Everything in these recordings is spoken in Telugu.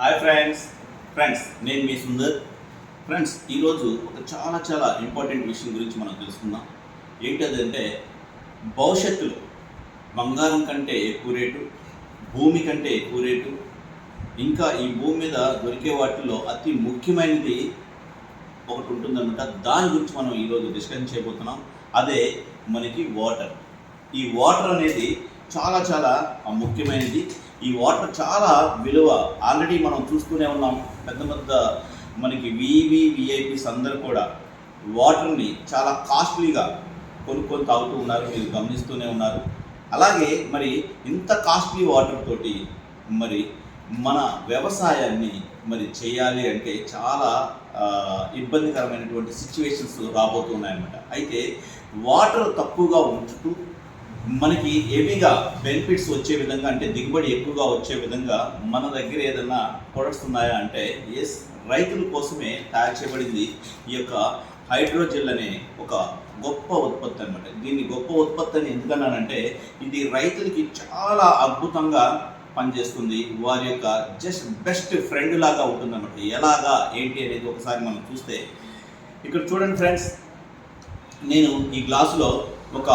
హాయ్ ఫ్రెండ్స్ ఫ్రెండ్స్ నేను మీ సుందర్. ఫ్రెండ్స్ ఈరోజు ఒక చాలా చాలా ఇంపార్టెంట్ విషయం గురించి మనం తెలుసుకుందాం. ఏంటంటే భవిష్యత్తులో బంగారం కంటే ఎక్కువ రేటు భూమి కంటే ఎక్కువ రేటు ఇంకా ఈ భూమి మీద దొరికే వాటిల్లో అతి ముఖ్యమైనది ఒకటి ఉంటుందన్నమాట. దాని గురించి మనం ఈరోజు డిస్కషన్ చేయబోతున్నాం. అదే మనకి వాటర్ ఈ వాటర్ అనేది చాలా చాలా ముఖ్యమైనది. ఈ వాటర్ చాలా విలువ. ఆల్రెడీ మనం చూస్తూనే ఉన్నాం. పెద్ద పెద్ద మనకి వివి విఐపీస్ అందరూ కూడా వాటర్ని చాలా కాస్ట్లీగా కొనుక్కొని తాగుతూ ఉన్నారు. మీరు గమనిస్తూనే ఉన్నారు. అలాగే మరి ఇంత కాస్ట్లీ వాటర్ తోటి మరి మన వ్యవసాయాన్ని మరి చేయాలి అంటే చాలా ఇబ్బందికరమైనటువంటి సిచ్యువేషన్స్ రాబోతున్నాయన్నమాట. అయితే వాటర్ తక్కువగా ఉంచుతూ మనకి హెవీగా బెనిఫిట్స్ వచ్చే విధంగా అంటే దిగుబడి ఎక్కువగా వచ్చే విధంగా మన దగ్గర ఏదైనా ప్రొడక్ట్స్ ఉన్నాయా అంటే ఎస్ రైతుల కోసమే తయారు చేయబడింది ఈ యొక్క హైడ్రోజెల్ అనే ఒక గొప్ప ఉత్పత్తి అనమాట దీన్ని గొప్ప ఉత్పత్తి అని ఎందుకన్నానంటే ఇది రైతులకి చాలా అద్భుతంగా పనిచేస్తుంది. వారి యొక్క జస్ట్ బెస్ట్ ఫ్రెండ్ లాగా ఉంటుందన్నమాట. ఎలాగా ఏంటి అనేది ఒకసారి మనం చూస్తే ఇక్కడ చూడండి ఫ్రెండ్స్ నేను ఈ గ్లాసులో ఒక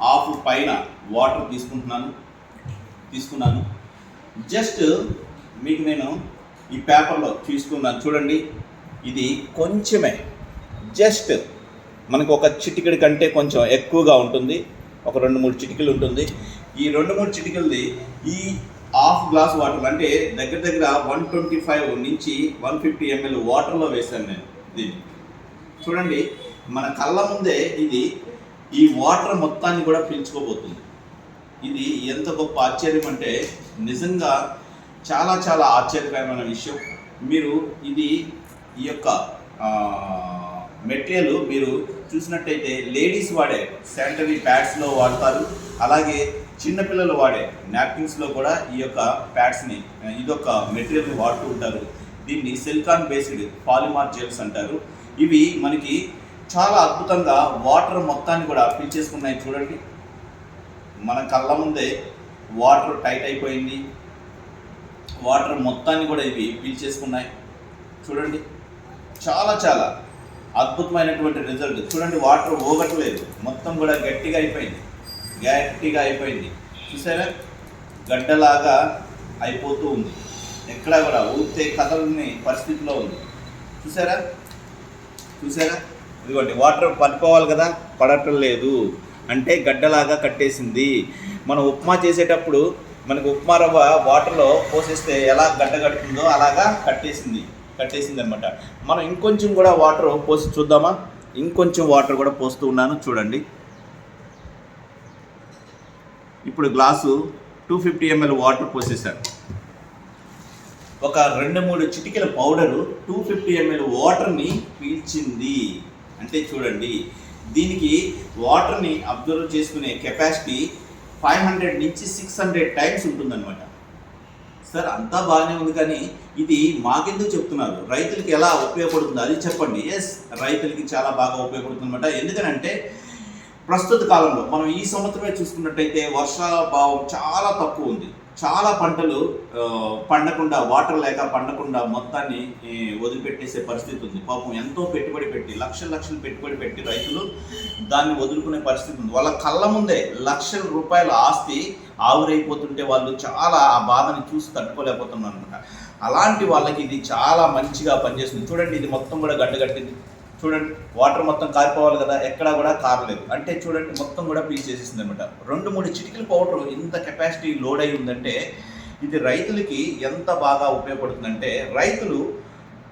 హాఫ్ పైన వాటర్ తీసుకుంటున్నాను. తీసుకున్నాను. జస్ట్ మీకు నేను ఈ పేపర్లో తీసుకున్నాను. చూడండి. ఇది కొంచెమే. జస్ట్ మనకు ఒక చిటికెడు కంటే కొంచెం ఎక్కువగా ఉంటుంది. ఒక రెండు మూడు చిటికలు ఉంటుంది. ఈ రెండు మూడు చిటికలది ఈ హాఫ్ గ్లాస్ వాటర్ అంటే దగ్గర దగ్గర వన్ ట్వంటీ ఫైవ్ నుంచి వన్ ఫిఫ్టీ ఎంఎల్ వాటర్లో వేశాను నేను దీన్ని. చూడండి. మన కళ్ళ ముందే ఇది ఈ వాటర్ మొత్తాన్ని కూడా పీల్చుకోబోతుంది. ఇది ఎంత గొప్ప ఆశ్చర్యం అంటే నిజంగా చాలా చాలా ఆశ్చర్యకరమైన విషయం. మీరు ఇది ఈ యొక్క మెటీరియల్ మీరు చూసినట్టయితే లేడీస్ వాడే శానిటరీ ప్యాడ్స్లో వాడతారు. అలాగే చిన్నపిల్లలు వాడే నాప్కిన్స్లో కూడా ఈ యొక్క ప్యాడ్స్ని ఇదొక మెటీరియల్ని వాడుతూ ఉంటారు. దీన్ని సిలికాన్ బేస్డ్ పాలిమార్ జెల్స్ అంటారు. ఇవి మనకి చాలా అద్భుతంగా వాటర్ మొత్తాన్ని కూడా పీల్చేసుకున్నాయి చూడండి. మన కళ్ళ ముందే వాటర్ టైట్ అయిపోయింది. వాటర్ మొత్తాన్ని కూడా ఇవి పీల్చేసుకున్నాయి చూడండి. చాలా చాలా అద్భుతమైనటువంటి రిజల్ట్. చూడండి వాటర్ ఓగట్లేదు మొత్తం కూడా గట్టిగా అయిపోయింది. గట్టిగా అయిపోయింది. చూసారా? గడ్డలాగా అయిపోతూ ఉంది. ఎక్కడా కూడా ఊపితే కథలని పరిస్థితిలో ఉంది. చూసారా? చూసారా? ఇదిగోండి వాటర్ పడిపోవాలి కదా పడటం లేదు. అంటే గడ్డలాగా కట్టేసింది. మనం ఉప్మా చేసేటప్పుడు మనకు ఉప్మా రవ్వ వాటర్లో పోసేస్తే ఎలా గడ్డ కడుతుందో అలాగా కట్టేసింది కట్టేసింది అనమాట మనం ఇంకొంచెం కూడా వాటర్ పోసి చూద్దామా? ఇంకొంచెం వాటర్ కూడా పోస్తూ ఉన్నాను చూడండి. ఇప్పుడు glass two fifty ML water పోసేసాను. ఒక రెండు మూడు చిటికెల పౌడరు టూ ఫిఫ్టీ ఎంఎల్ వాటర్ని పీల్చింది. అంటే చూడండి దీనికి వాటర్ని అబ్జర్వ్ చేసుకునే కెపాసిటీ ఫైవ్ హండ్రెడ్ నుంచి సిక్స్ హండ్రెడ్ టైమ్స్ ఉంటుందన్నమాట. సార్ అంతా బాగానే ఉంది కానీ ఇది మాకెందుకు చెప్తున్నారు? రైతులకి ఎలా ఉపయోగపడుతుంది? అది చెప్పండి. ఎస్ రైతులకి చాలా బాగా ఉపయోగపడుతుంది అనమాట ఎందుకనంటే ప్రస్తుత కాలంలో మనం ఈ సంవత్సరమే చూసుకున్నట్టయితే వర్షాభావం చాలా తక్కువ ఉంది. చాలా పంటలు పండకుండా వాటర్ లేక పండకుండా మొత్తాన్ని వదిలిపెట్టేసే పరిస్థితి ఉంది. పాపం ఎంతో పెట్టుబడి పెట్టి లక్షల లక్షలు పెట్టుబడి పెట్టి రైతులు దాన్ని వదులుకునే పరిస్థితి ఉంది. వాళ్ళ కళ్ళ ముందే లక్షల రూపాయల ఆస్తి ఆవిరైపోతుంటే వాళ్ళు చాలా ఆ బాధని చూసి తట్టుకోలేకపోతున్నారు అనమాట అలాంటి వాళ్ళకి ఇది చాలా మంచిగా పనిచేస్తుంది. చూడండి ఇది మొత్తం కూడా గడ్డగట్టింది చూడండి వాటర్ మొత్తం కారిపోవాలి కదా ఎక్కడా కూడా కారలేదు. అంటే చూడండి మొత్తం కూడా పీల్ చేసేసింది అనమాట రెండు మూడు చిటికల పౌడర్ ఇంత కెపాసిటీ లోడ్ అయి ఉందంటే ఇది రైతులకి ఎంత బాగా ఉపయోగపడుతుందంటే రైతులు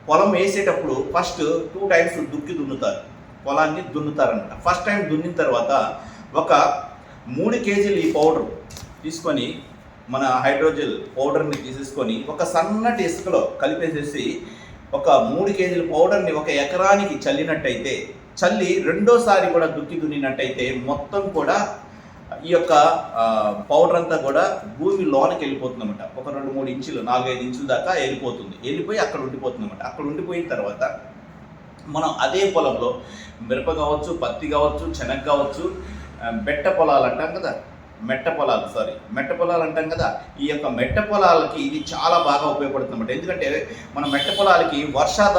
పొలం వేసేటప్పుడు ఫస్ట్ టూ టైమ్స్ దుక్కి దున్నుతారు. పొలాన్ని దున్నుతారనమాట ఫస్ట్ టైం దున్నిన తర్వాత ఒక మూడు కేజీలు ఈ పౌడర్ తీసుకొని మన హైడ్రోజెల్ పౌడర్ని తీసేసుకొని ఒక సన్నటి ఇసుకలో కలిపేసేసి ఒక మూడు కేజీల పౌడర్ని ఒక ఎకరానికి చల్లినట్టయితే చల్లి రెండోసారి కూడా దుక్కి దున్నినట్టయితే మొత్తం కూడా ఈ యొక్క పౌడర్ అంతా కూడా భూమి లోనకి వెళ్ళిపోతుందన్నమాట. ఒక రెండు మూడు ఇంచులు నాలుగైదు ఇంచుల దాకా వెళ్ళిపోతుంది. వెళ్ళిపోయి అక్కడ ఉండిపోతుంది అనమాట అక్కడ ఉండిపోయిన తర్వాత మనం అదే పొలంలో మిరప కావచ్చు పత్తి కావచ్చు శనగ కావచ్చు బెట్ట పొలాలు అంటాం కదా మెట్ట పొలాలు సారీ మెట్ట పొలాలు అంటాం కదా ఈ యొక్క మెట్ట పొలాలకి ఇది చాలా బాగా ఉపయోగపడుతుంది ఎందుకంటే మన మెట్ట పొలాలకి వర్షాధ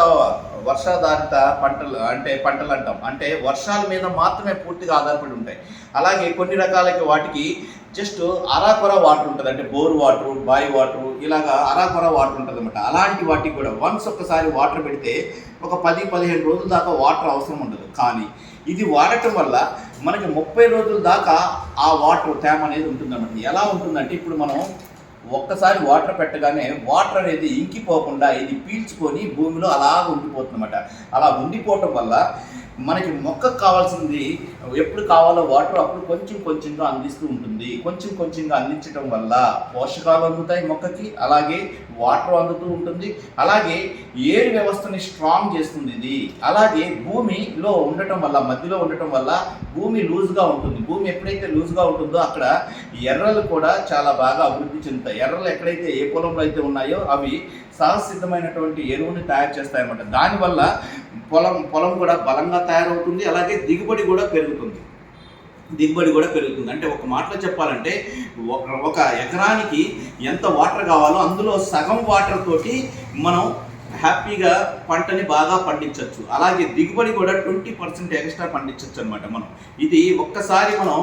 వర్షాధారిత పంటలు అంటే పంటలు అంటాం. అంటే వర్షాల మీద మాత్రమే పూర్తిగా ఆధారపడి ఉంటాయి. అలాగే కొన్ని రకాలకి వాటికి జస్ట్ అరాకొర వాటర్ ఉంటుంది అంటే బోర్ వాటర్ బాయ్ వాటర్ ఇలాగా అరాకొర వాటర్ ఉంటుంది అనమాట అలాంటి వాటికి కూడా వన్స్ ఒక్కసారి వాటర్ పెడితే ఒక పది పదిహేను రోజుల దాకా వాటర్ అవసరం ఉండదు. కానీ ఇది వాడటం వల్ల మనకి ముప్పై రోజుల దాకా ఆ వాటర్ తేమ అనేది ఉంటుందన్నమాట. ఎలా ఉంటుందంటే ఇప్పుడు మనం ఒక్కసారి వాటర్ పెట్టగానే వాటర్ అనేది ఇంకిపోకుండా ఇది పీల్చుకొని భూమిలో అలా ఉండిపోతుందన్నమాట. అలా ఉండిపోవటం వల్ల మనకి మొక్కకు కావాల్సింది ఎప్పుడు కావాలో వాటర్ అప్పుడు కొంచెం కొంచెంగా అందిస్తూ ఉంటుంది. కొంచెం కొంచెంగా అందించడం వల్ల పోషకాలు అందుతాయి మొక్కకి. అలాగే వాటర్ అందుతూ ఉంటుంది. అలాగే ఏరు వ్యవస్థని స్ట్రాంగ్ చేస్తుంది ఇది. అలాగే భూమిలో ఉండటం వల్ల మధ్యలో ఉండటం వల్ల భూమి లూజ్గా ఉంటుంది. భూమి ఎప్పుడైతే లూజ్గా ఉంటుందో అక్కడ ఎర్రలు కూడా చాలా బాగా అభివృద్ధి చెందుతాయి. ఎర్రలు ఎక్కడైతే ఏ పొలంలో అయితే ఉన్నాయో అవి సహసిద్ధమైనటువంటి ఎరువుని తయారు చేస్తాయన్నమాట. దానివల్ల పొలం పొలం కూడా బలంగా తయారవుతుంది. అలాగే దిగుబడి కూడా పెరుగుతుంది. దిగుబడి కూడా పెరుగుతుంది. అంటే ఒక మాటలో చెప్పాలంటే ఒక ఒక ఎకరానికి ఎంత వాటర్ కావాలో అందులో సగం వాటర్ తోటి మనం హ్యాపీగా పంటని బాగా పండించవచ్చు అలాగే దిగుబడి కూడా ట్వంటీ పర్సెంట్ ఎక్స్ట్రా పండించవచ్చు అనమాట మనం. ఇది ఒక్కసారి మనం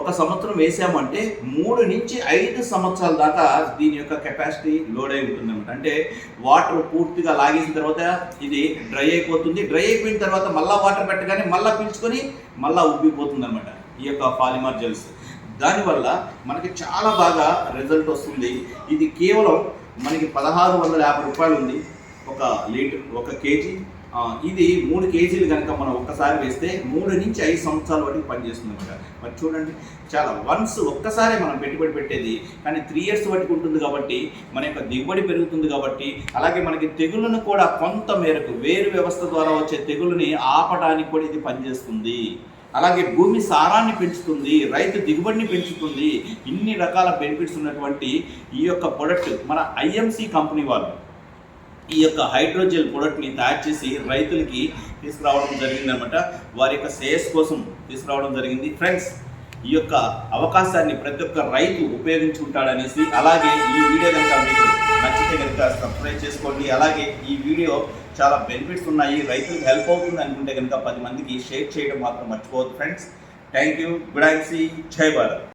ఒక సంవత్సరం వేసామంటే మూడు నుంచి ఐదు సంవత్సరాల దాకా దీని యొక్క కెపాసిటీ లోడ్ అయి ఉంటుంది అనమాట అంటే వాటర్ పూర్తిగా లాగేసిన తర్వాత ఇది డ్రై అయిపోతుంది. డ్రై అయిపోయిన తర్వాత మళ్ళీ వాటర్ పెట్టగానే మళ్ళీ పీల్చుకొని మళ్ళీ ఉబ్బిపోతుంది అనమాట ఈ యొక్క పాలిమర్ జెల్స్. దానివల్ల మనకి చాలా బాగా రిజల్ట్ వస్తుంది. ఇది కేవలం మనకి పదహారు వందల యాభై రూపాయలు ఉంది. ఒక లీటర్ ఒక కేజీ. ఇది మూడు కేజీలు కనుక మనం ఒక్కసారి వేస్తే మూడు నుంచి ఐదు సంవత్సరాల వరకు పనిచేస్తుంది అనమాట. మరి చూడండి చాలా వన్స్ ఒక్కసారి మనం పెట్టుబడి పెట్టేది. కానీ త్రీ ఇయర్స్ వరకు ఉంటుంది కాబట్టి మన యొక్క దిగుబడి పెరుగుతుంది కాబట్టి అలాగే మనకి తెగుళ్ళను కూడా కొంత మేరకు వేరు వ్యవస్థ ద్వారా వచ్చే తెగుళ్ళని ఆపడానికి కూడా ఇది పనిచేస్తుంది. అలాగే భూమి సారాన్ని పెంచుతుంది రైతు దిగుబడిని పెంచుతుంది ఇన్ని రకాల బెనిఫిట్స్ ఉన్నటువంటి ఈ యొక్క ప్రొడక్ట్ మన ఐఎంసి కంపెనీ వాళ్ళు ఈ యొక్క హైడ్రోజెల్ ప్రొడక్ట్ని తయారు చేసి రైతులకి తీసుకురావడం జరిగిందనమాట వారి యొక్క శ్రేయస్ కోసం తీసుకురావడం జరిగింది. ఫ్రెండ్స్ ఈ యొక్క అవకాశాన్ని ప్రతి ఒక్క రైతు ఉపయోగించుకుంటాడనేసి అలాగే ఈ వీడియో కనుక మీకు నచ్చితే కనుక సబ్స్క్రైబ్ చేసుకోండి. అలాగే ఈ వీడియో చాలా బెనిఫిట్స్ ఉన్నాయి. రైతులకు హెల్ప్ అవుతుంది అనుకుంటే కనుక పది మందికి షేర్ చేయడం మాత్రం మర్చిపోవద్దు. Friends thank you good I see Jai Bharat